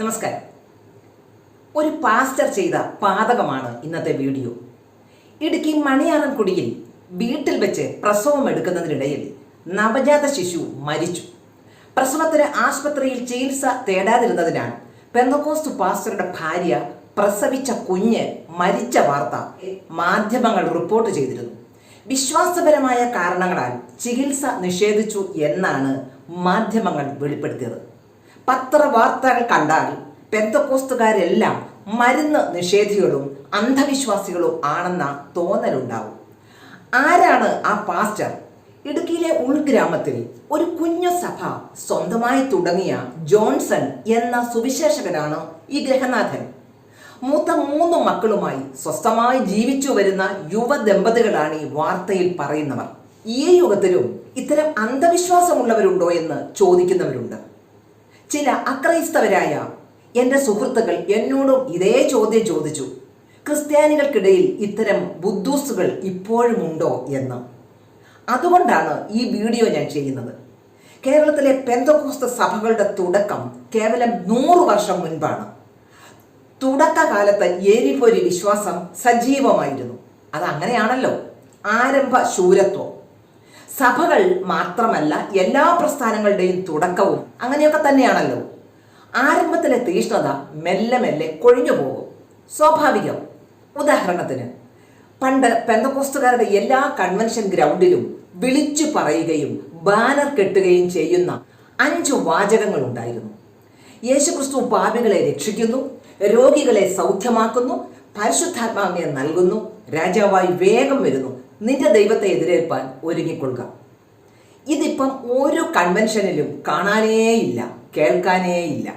നമസ്കാരം. ഒരു പാസ്റ്റർ ചെയ്ത പാതകമാണ് ഇന്നത്തെ വീഡിയോ. ഇടുക്കി മണിയാറൻകുടിയിൽ വീട്ടിൽ വെച്ച് പ്രസവം എടുക്കുന്നതിനിടയിൽ നവജാത ശിശു മരിച്ചു. പ്രസവത്തിന് ആശുപത്രിയിൽ ചികിത്സ തേടാതിരുന്നതിനാൽ പെന്തക്കോസ്തു പാസ്റ്ററുടെ ഭാര്യ പ്രസവിച്ച കുഞ്ഞ് മരിച്ച വാർത്ത മാധ്യമങ്ങൾ റിപ്പോർട്ട് ചെയ്തിരുന്നു. വിശ്വാസപരമായ കാരണങ്ങളാൽ ചികിത്സ നിഷേധിച്ചു എന്നാണ് മാധ്യമങ്ങൾ വെളിപ്പെടുത്തിയത്. പത്രവാർത്തകൾ കണ്ടാൽ പെന്തക്കോസ്തുകാരെല്ലാം മരുന്ന് നിഷേധികളും അന്ധവിശ്വാസികളും ആണെന്ന തോന്നലുണ്ടാവും. ആരാണ് ആ പാസ്റ്റർ? ഇടുക്കിയിലെ ഉൾഗ്രാമത്തിൽ ഒരു കുഞ്ഞു സഭ സ്വന്തമായി തുടങ്ങിയ ജോൺസൺ എന്ന സുവിശേഷകനാണ് ഈ ഗ്രഹനാഥൻ. മൂത്ത മൂന്ന് മക്കളുമായി സ്വസ്ഥമായി ജീവിച്ചു വരുന്ന യുവ ദമ്പതികളാണ് ഈ വാർത്തയിൽ പറയുന്നവർ. ഈ യുഗത്തിലും ഇത്തരം അന്ധവിശ്വാസമുള്ളവരുണ്ടോ എന്ന് ചോദിക്കുന്നവരുണ്ട്. ചില അക്രൈസ്തവരായ എന്റെ സുഹൃത്തുക്കൾ എന്നോടും ഇതേ ചോദ്യം ചോദിച്ചു. ക്രിസ്ത്യാനികൾക്കിടയിൽ ഇത്തരം ബുദ്ധൂസുകൾ ഇപ്പോഴും ഉണ്ടോ എന്ന്. അതുകൊണ്ടാണ് ഈ വീഡിയോ ഞാൻ ചെയ്യുന്നത്. കേരളത്തിലെ പെന്തകോസ്ത സഭകളുടെ തുടക്കം കേവലം നൂറ് വർഷം മുൻപാണ്. തുടക്കകാലത്ത് ഏരിപ്പൊരി വിശ്വാസം സജീവമായിരുന്നു. അത് അങ്ങനെയാണല്ലോ ആരംഭ ശൂരത്വം. സഭകൾ മാത്രമല്ല എല്ലാ പ്രസ്ഥാനങ്ങളുടെയും തുടക്കവും അങ്ങനെയൊക്കെ തന്നെയാണല്ലോ. ആരംഭത്തിലെ തീഷ്ണത മെല്ലെ മെല്ലെ കൊഴിഞ്ഞു പോകും. സ്വാഭാവികം. ഉദാഹരണത്തിന് പണ്ട് പെന്തക്കോസ്തുകാരുടെ എല്ലാ കൺവെൻഷൻ ഗ്രൗണ്ടിലും വിളിച്ചു പറയുകയും ബാനർ കെട്ടുകയും ചെയ്യുന്ന അഞ്ചു വാചകങ്ങൾ ഉണ്ടായിരുന്നു യേശുക്രിസ്തു പാപികളെ രക്ഷിക്കുന്നു രോഗികളെ സൗഖ്യമാക്കുന്നു പരിശുദ്ധാത്മാവിനെ നൽകുന്നു രാജാവായി വേഗം വരുന്നു നിന്റെ ദൈവത്തെ എതിരേൽപ്പാൻ ഒരുങ്ങിക്കൊള്ളുക. ഇതിപ്പം ഓരോ കൺവെൻഷനിലും കാണാനേയില്ല കേൾക്കാനേയില്ല.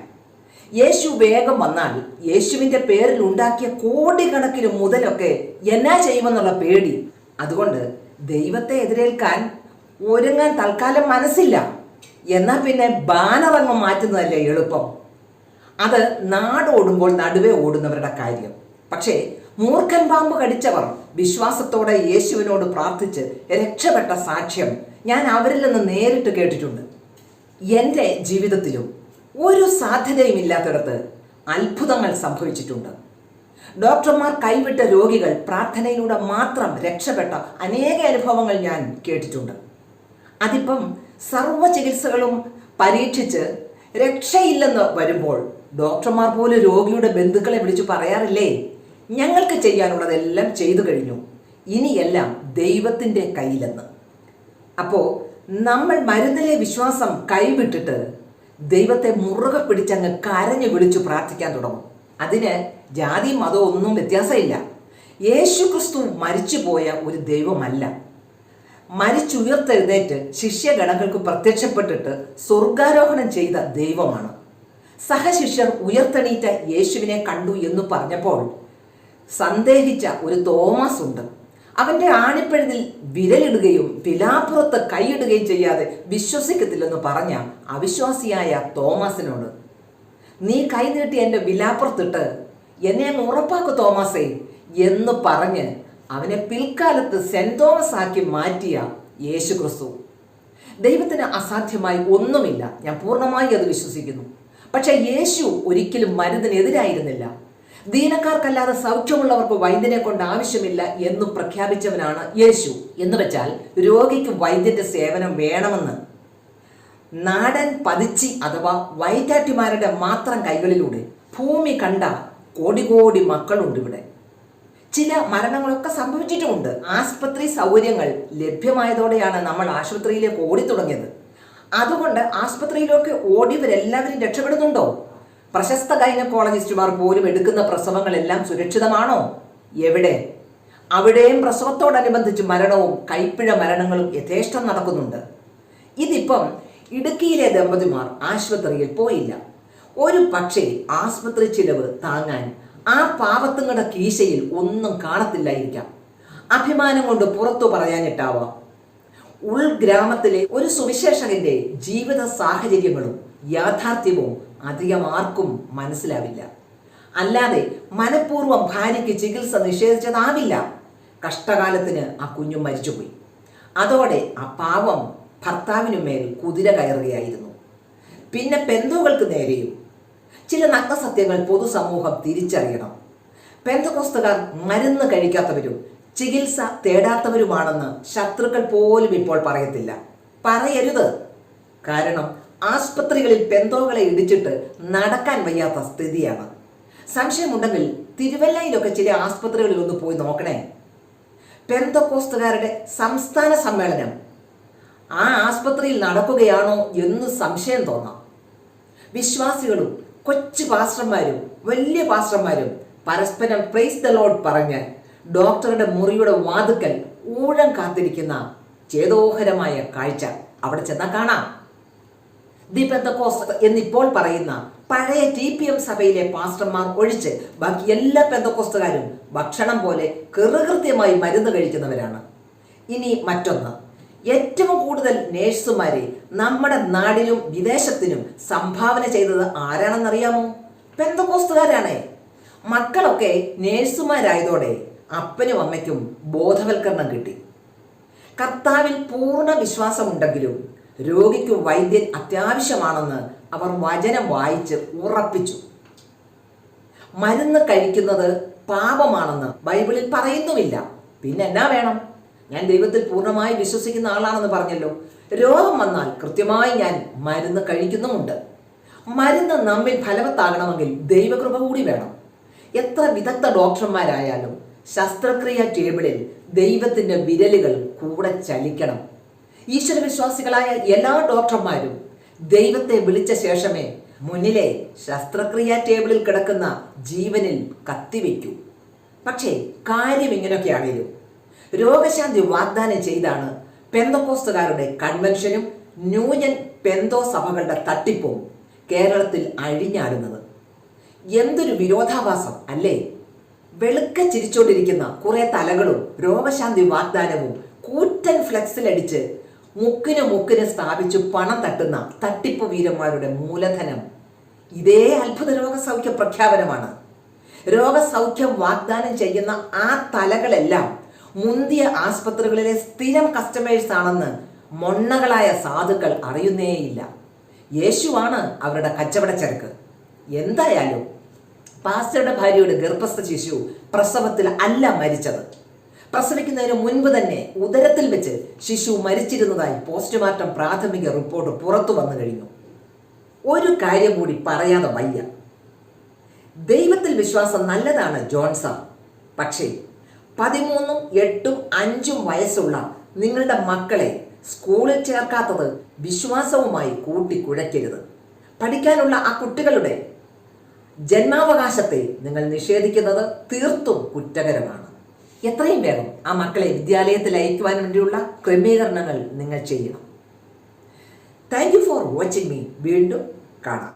യേശു വേഗം വന്നാൽ യേശുവിന്റെ പേരിൽ ഉണ്ടാക്കിയ കോടിക്കണക്കിന് മുതലൊക്കെ എന്നാ ചെയ്യുമെന്നുള്ള പേടി. അതുകൊണ്ട് ദൈവത്തെ എതിരേൽക്കാൻ ഒരുങ്ങാൻ തൽക്കാലം മനസ്സില്ല. എന്നാൽ പിന്നെ ബാനറങ്ങ് മാറ്റുന്നതല്ലേ എളുപ്പം. അത് നാടോടുമ്പോൾ നടുവേ ഓടുന്നവരുടെ കാര്യം. പക്ഷേ മൂർഖൻ പാമ്പ് കടിച്ചവർ വിശ്വാസത്തോടെ യേശുവിനോട് പ്രാർത്ഥിച്ച് രക്ഷപ്പെട്ട സാക്ഷ്യം ഞാൻ അവരിൽ നിന്ന് നേരിട്ട് കേട്ടിട്ടുണ്ട്. എന്റെ ജീവിതത്തിലും ഒരു സാധ്യതയും ഇല്ലാത്തിടത്ത് അത്ഭുതങ്ങൾ സംഭവിച്ചിട്ടുണ്ട്. ഡോക്ടർമാർ കൈവിട്ട രോഗികൾ പ്രാർത്ഥനയിലൂടെ മാത്രം രക്ഷപ്പെട്ട അനേക അനുഭവങ്ങൾ ഞാൻ കേട്ടിട്ടുണ്ട്. അതിപ്പം സർവ ചികിത്സകളും പരീക്ഷിച്ച് രക്ഷയില്ലെന്ന് വരുമ്പോൾ ഡോക്ടർമാർ പോലും രോഗിയുടെ ബന്ധുക്കളെ വിളിച്ചു പറയാറില്ലേ? ഞങ്ങൾക്ക് ചെയ്യാനുള്ളതെല്ലാം ചെയ്തു കഴിഞ്ഞു. ഇനിയെല്ലാം ദൈവത്തിന്റെ കയ്യിലെന്ന്. അപ്പോൾ നമ്മൾ മരുന്നിലെ വിശ്വാസം കൈവിട്ടിട്ട് ദൈവത്തെ മുറുകെ പിടിച്ചങ്ങ് കരഞ്ഞു വിളിച്ചു പ്രാർത്ഥിക്കാൻ തുടങ്ങും. അതിന് ജാതി മതവും ഒന്നും വ്യത്യാസമില്ല. യേശു ക്രിസ്തു മരിച്ചുപോയ ഒരു ദൈവമല്ല. മരിച്ചുയർത്തെഴുന്നേറ്റ് ശിഷ്യഗണങ്ങൾക്ക് പ്രത്യക്ഷപ്പെട്ടിട്ട് സ്വർഗാരോഹണം ചെയ്ത ദൈവമാണ്. സഹശിഷ്യർ ഉയർത്തെണീറ്റ യേശുവിനെ കണ്ടു എന്ന് പറഞ്ഞപ്പോൾ സന്ദേഹിച്ച ഒരു തോമസ് ഉണ്ട്. അവന്റെ ആണിപ്പഴുതിൽ വിരലിടുകയും വിലാപ്പുറത്ത് കൈയിടുകയും ചെയ്യാതെ വിശ്വസിക്കത്തില്ലെന്ന് പറഞ്ഞ അവിശ്വാസിയായ തോമസിനോട് നീ കൈനീട്ടി എന്റെ വിലാപ്പുറത്തിട്ട് എന്നെ അങ്ങ് ഉറപ്പാക്കു തോമസേ എന്ന് പറഞ്ഞ് അവനെ പിൽക്കാലത്ത് സെന്റ് തോമസ് ആക്കി മാറ്റിയ യേശു ക്രിസ്തു ദൈവത്തിന് അസാധ്യമായി ഒന്നുമില്ല. ഞാൻ പൂർണമായി അത് വിശ്വസിക്കുന്നു. പക്ഷേ യേശു ഒരിക്കലും മരുന്നിനെതിരായിരുന്നില്ല. ദീനക്കാർക്കല്ലാതെ സൗഖ്യമുള്ളവർക്ക് വൈദ്യനെ കൊണ്ട് ആവശ്യമില്ല എന്നും പ്രഖ്യാപിച്ചവനാണ് യേശു. എന്ന് വെച്ചാൽ രോഗിക്ക് വൈദ്യന്റെ സേവനം വേണമെന്ന്. നാടൻ പതിച്ചി അഥവാ വൈറ്റാറ്റിമാരുടെ മാത്രം കൈകളിലൂടെ ഭൂമി കണ്ട കോടി കോടി മക്കളുണ്ട് ഇവിടെ. ചില മരണങ്ങളൊക്കെ സംഭവിച്ചിട്ടുമുണ്ട്. ആസ്പത്രി സൗകര്യങ്ങൾ ലഭ്യമായതോടെയാണ് നമ്മൾ ആശുപത്രിയിലേക്ക് ഓടി തുടങ്ങിയത് അതുകൊണ്ട് ആസ്പത്രിയിലൊക്കെ ഓടിയവരെല്ലാവരും രക്ഷപ്പെടുന്നുണ്ടോ? പ്രശസ്ത ഗൈനക്കോളജിസ്റ്റുമാർ പോലും എടുക്കുന്ന പ്രസവങ്ങളെല്ലാം സുരക്ഷിതമാണോ? എവിടെ? അവിടെയും പ്രസവത്തോടനുബന്ധിച്ച് മരണവും കൈപ്പിഴ മരണങ്ങളും യഥേഷ്ടം നടക്കുന്നുണ്ട്. ഇതിപ്പം ഇടുക്കിയിലെ ദമ്പതിമാർ ആശുപത്രിയിൽ പോയില്ല. ഒരു പക്ഷേ ആശുപത്രി ചിലവ് താങ്ങാൻ ആ പാവത്തുങ്ങളുടെ കീശയിൽ ഒന്നും കാണത്തില്ലായിരിക്കാം. അഭിമാനം കൊണ്ട് പുറത്തു പറയാനിട്ടാവാം ഉൾഗ്രാമത്തിലെ ഒരു സുവിശേഷകന്റെ ജീവിത സാഹചര്യങ്ങളും യാഥാർത്ഥ്യവും അധികം ആർക്കും മനസ്സിലാവില്ല. അല്ലാതെ മനഃപൂർവം ഭാര്യയ്ക്ക് ചികിത്സ നിഷേധിച്ചതാവില്ല. കഷ്ടകാലത്തിന് ആ കുഞ്ഞു മരിച്ചുപോയി. അതോടെ ആ പാവം ഭർത്താവിനു മേൽ കുതിര കയറുകയായിരുന്നു. പിന്നെ പെന്തോകൾക്ക് നേരെയും ചില നഗ്നസത്യങ്ങൾ പൊതുസമൂഹം തിരിച്ചറിയണം. പെന്തകോസ്തുകാർ മരുന്ന് കഴിക്കാത്തവരും ചികിത്സ തേടാത്തവരുമാണെന്ന് ശത്രുക്കൾ പോലും ഇപ്പോൾ പറയത്തില്ല. പറയരുത്. കാരണം ആസ്പത്രികളിൽ പെന്തോകളെ ഇടിച്ചിട്ട് നടക്കാൻ വയ്യാത്ത സ്ഥിതിയാണ്. സംശയമുണ്ടെങ്കിൽ തിരുവല്ലയിലൊക്കെ ചില ആസ്പത്രികളിൽ ഒന്ന് പോയി നോക്കണേ. പെന്തക്കോസ്തുകാരുടെ സംസ്ഥാന സമ്മേളനം. ആ ആസ്പത്രിയിൽ നടക്കുകയാണോ എന്ന് സംശയം തോന്നാം. വിശ്വാസികളും കൊച്ചു പാസ്റ്റർമാരും വലിയ പാസ്റ്റർമാരും പരസ്പരം പ്രൈസ് ദ ലോഡ് പറഞ്ഞ് ഡോക്ടറുടെ മുറിയുടെ വാതുക്കൽ ഊഴം കാത്തിരിക്കുന്ന ചേതോഹരമായ കാഴ്ച. അവിടെ ചെന്നാൽ കാണാം. ദി പെന്തക്കോസ്ത് എന്നിപ്പോൾ പറയുന്ന പഴയ ടി പി എം സഭയിലെ പാസ്റ്റർമാർ ഒഴിച്ച് ബാക്കി എല്ലാ പെന്തക്കോസ്തുകാരും ഭക്ഷണം പോലെ കൃതകൃത്യമായി മരുന്ന് കഴിക്കുന്നവരാണ്. ഇനി മറ്റൊന്ന്. ഏറ്റവും കൂടുതൽ നേഴ്സുമാരെ നമ്മുടെ നാടിനും വിദേശത്തിനും സംഭാവന ചെയ്തത് ആരാണെന്നറിയാമോ? പെന്തക്കോസ്തുകാരാണേ. മക്കളൊക്കെ നേഴ്സുമാരായതോടെ അപ്പനും അമ്മയ്ക്കും ബോധവൽക്കരണം കിട്ടി. കർത്താവിൽ പൂർണ വിശ്വാസമുണ്ടെങ്കിലും രോഗിക്ക് വൈദ്യൻ അത്യാവശ്യമാണെന്ന് അവർ വചനം വായിച്ച് ഉറപ്പിച്ചു. മരുന്ന് കഴിക്കുന്നത് പാപമാണെന്ന് ബൈബിളിൽ പറയുന്നുമില്ല. പിന്നെ എന്നാ വേണം? ഞാൻ ദൈവത്തിൽ പൂർണമായി വിശ്വസിക്കുന്ന ആളാണെന്ന് പറഞ്ഞല്ലോ. രോഗം വന്നാൽ കൃത്യമായി ഞാൻ മരുന്ന് കഴിക്കുന്നുമുണ്ട്. മരുന്ന് നമ്മിൽ ഫലവത്താകണമെങ്കിൽ ദൈവകൃപ കൂടി വേണം. എത്ര വിദഗ്ധ ഡോക്ടർമാരായാലും ശസ്ത്രക്രിയ ടേബിളിൽ ദൈവത്തിന്റെ വിരലുകൾ കൂടെ ചലിക്കണം. ഈശ്വരവിശ്വാസികളായ എല്ലാ ഡോക്ടർമാരും ദൈവത്തെ വിളിച്ച ശേഷമേ മുന്നിലെ ശസ്ത്രക്രിയ ടേബിളിൽ കിടക്കുന്ന ജീവനിൽ കത്തിവെക്കൂ. പക്ഷേ കാര്യം ഇങ്ങനെയൊക്കെയാണേലും രോഗശാന്തി വാഗ്ദാനം ചെയ്താണ് പെന്തക്കോസ്തുകാരുടെ കൺവെൻഷനും ന്യൂജൻ പെന്തോ സഭകളുടെ തട്ടിപ്പും കേരളത്തിൽ അഴിഞ്ഞാടുന്നത്. എന്തൊരു വിരോധാഭാസം അല്ലേ? വെളുക്ക ചിരിച്ചോണ്ടിരിക്കുന്ന കുറെ തലകളും രോമശാന്തി വാഗ്ദാനവും കൂറ്റൻ ഫ്ലെക്സിലടിച്ച് മുക്കിന് മുക്കിന് സ്ഥാപിച്ച് പണം തട്ടുന്ന തട്ടിപ്പ് വീരന്മാരുടെ മൂലധനം. ഇതേ അത്ഭുത രോഗസൗഖ്യ പ്രഖ്യാപനമാണ്. രോഗസൗഖ്യം വാഗ്ദാനം ചെയ്യുന്ന ആ തലകളെല്ലാം മുന്തിയ ആസ്പത്രികളിലെ സ്ഥിരം കസ്റ്റമേഴ്സ് ആണെന്ന് മൊണ്ണകളായ സാധുക്കൾ അറിയുന്നേയില്ല. യേശുവാണ് അവരുടെ കച്ചവടച്ചരക്ക്. എന്തായാലും പാസ്റ്ററുടെ ഭാര്യയുടെ ഗർഭസ്ഥ ശിശു പ്രസവത്തിൽ അല്ല മരിച്ചത്. പ്രസവിക്കുന്നതിന് മുൻപ് തന്നെ ഉദരത്തിൽ വെച്ച് ശിശു മരിച്ചിരുന്നതായി പോസ്റ്റ്മോർട്ടം പ്രാഥമിക റിപ്പോർട്ട് പുറത്തു വന്നു കഴിഞ്ഞു. ഒരു കാര്യം കൂടി പറയാതെ വയ്യ. ദൈവത്തിൽ വിശ്വാസം നല്ലതാണ് ജോൺസൺ പക്ഷേ പതിമൂന്നും എട്ടും അഞ്ചും വയസ്സുള്ള നിങ്ങളുടെ മക്കളെ സ്കൂളിൽ ചേർക്കാത്തത് വിശ്വാസവുമായി കൂട്ടിക്കുഴയ്ക്കരുത്. പഠിക്കാനുള്ള ആ കുട്ടികളുടെ ജന്മാവകാശത്തെ നിങ്ങൾ നിഷേധിക്കുന്നത് തീർത്തും കുറ്റകരമാണ്. എത്രയും വേഗം ആ മക്കളെ വിദ്യാലയത്തിൽ അയക്കുവാൻ വേണ്ടിയുള്ള ക്രമീകരണങ്ങൾ നിങ്ങൾ ചെയ്യണം. Thank you for watching me വീണ്ടും കാണാം.